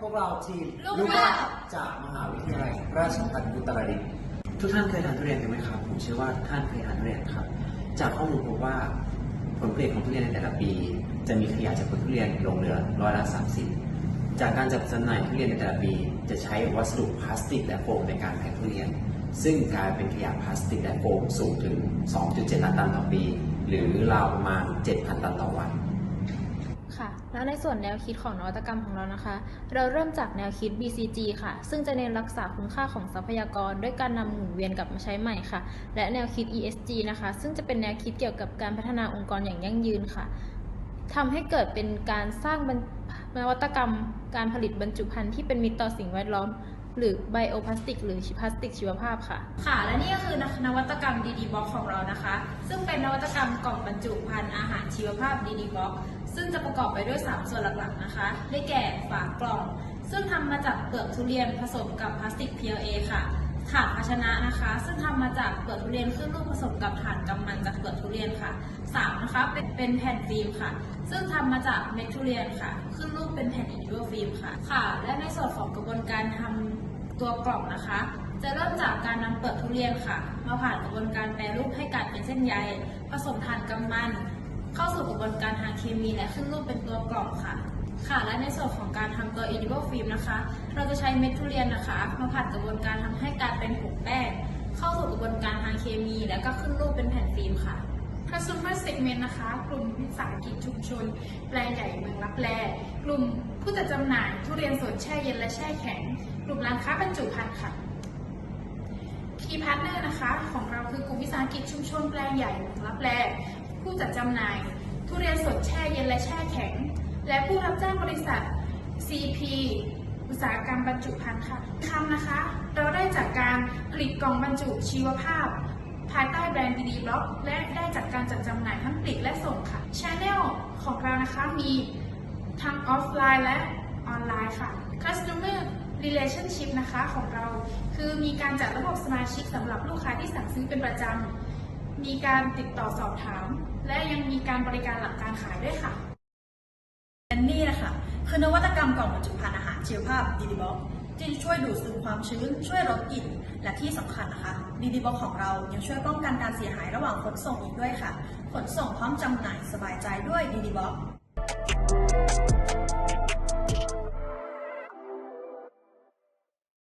พวกเราทีมลูกว่าจากมหาวิทยาลัยราชภัฏอุตรดิตถ์ทุกท่านเคยทานทุเรียนกันไหมครับ ผมเชื่อว่าท่านเคยทานทุเรียนครับ จากข้อมูลพบว่าผลผลิตของทุเรียนในแต่ละปี จะมีขยะจากผลทุเรียนลงเหลือร้อยละ30 จากการจัดจำหน่ายทุเรียนในแต่ละปี จะใช้วัสดุพลาสติกและโฟมในการแพ็คทุเรียน ซึ่งกลายเป็นขยะพลาสติกและโฟมสูงถึง 2.7 ล้านตันต่อปี หรือราวประมาณ 7,000 ตันต่อวันค่ะ แล้วในส่วนแนวคิดของนวัตกรรมของเรานะคะ เราเริ่มจากแนวคิด BCG ค่ะ ซึ่งจะเน้นรักษาคุณค่าของทรัพยากร ด้วยการนำหมุนเวียนกลับมาใช้ใหม่ค่ะ และแนวคิด ESG นะคะ ซึ่งจะเป็นแนวคิดเกี่ยวกับการพัฒนาองค์กรอย่างยั่งยืนค่ะทำให้เกิดเป็นการสร้างนวัตกรรม การผลิตบรรจุภัณฑ์ที่เป็นมิตรต่อสิ่งแวดล้อมหรือไบโอพลาสติกหรือพลาสติกชีวภาพค่ะ ค่ะ และนี่ก็คือนวัตกรรม DD Box ของเรานะคะ ซึ่งเป็นนวัตกรรมกล่องบรรจุภัณฑ์อาหารชีวภาพ DD Box ซึ่งจะประกอบไปด้วย 3 ส่วนหลักๆนะคะ ได้แก่ฝากล่อง ซึ่งทำมาจากเปลือกทุเรียนผสมกับพลาสติก PLA ค่ะถาดภาชนะนะคะ ซึ่งทำมาจากเปลือกทุเรียนขึ้นรูปผสมกับถ่านกำมันจากเปลือกทุเรียนค่ะ3นะคะเป็นเป็นแผ่นฟิล์มค่ะ ซึ่งทำมาจากเม็ดทุเรียนค่ะขึ้นรูปเป็นแผ่นอินดิโวฟิล์มค่ะค่ะ และในส่วนของกระบวนการทำตัวกล่องนะคะ จะเริ่มจากการนำเปลือกทุเรียนค่ะ มาผ่านกระบวนการแปรรูปให้กลายเป็นเส้นใยผสมถ่านกำมัน เข้าสู่กระบวนการทางเคมีและขึ้นรูปเป็นตัวกล่องค่ะ ค่ะ และในส่วนของการทำตัว edible film นะคะ เราจะใช้เม็ดทุเรียนนะคะ มาผ่านกระบวนการทำให้กลายเป็นผงแป้งเข้าสู่กระบวนการทางเคมี แล้วก็ขึ้นรูปเป็นแผ่นฟิล์มค่ะ Consumer Segment นะคะ กลุ่มวิสาหกิจชุมชน แปลงใหญ่เมืองลับแลกลุ่มผู้จัดจำหน่าย ทุเรียนสดแช่เย็นและแช่แข็ง กลุ่มร้านค้าบรรจุภัณฑ์ค่ะ Key Partner นะคะ ของเราคือกลุ่มวิสาหกิจชุมชนแปลงใหญ่เมืองลับแล ผู้จัดจำหน่าย ทุเรียนสดแช่เย็นและแช่แข็ง และผู้รับจ้างบริษัท CP อุตสาหกรรมบรรจุภัณฑ์ค่ะคำนะคะ เราได้จากการผลิตกล่องบรรจุชีวภาพ ภายใต้แบรนด์ดีๆบล็อก และได้จากการจัดจำหน่ายทั้งผลิตและส่งค่ะชแนลของเรานะคะมีทั้งออฟไลน์และออนไลน์ค่ะ Customer Relationship นะคะของเรา คือมีการจัดระบบสมาชิกสำหรับลูกค้าที่สั่งซื้อเป็นประจำ มีการติดต่อสอบถาม และยังมีการบริการหลังการขายด้วยค่ะและนี่นะคะคือนวัตกรรมกล่องบรรจุภัณฑ์อาหารชีวภาพดีดีบ็อกที่ช่วยดูดซึมความชื้น ช่วยลดกลิ่น และที่สำคัญนะคะดีดีบ็อกของเรายังช่วยป้องกันการเสียหายระหว่างขนส่งอีกด้วยค่ะ ขนส่งพร้อมจำหน่ายสบายใจด้วยดีดีบ็อก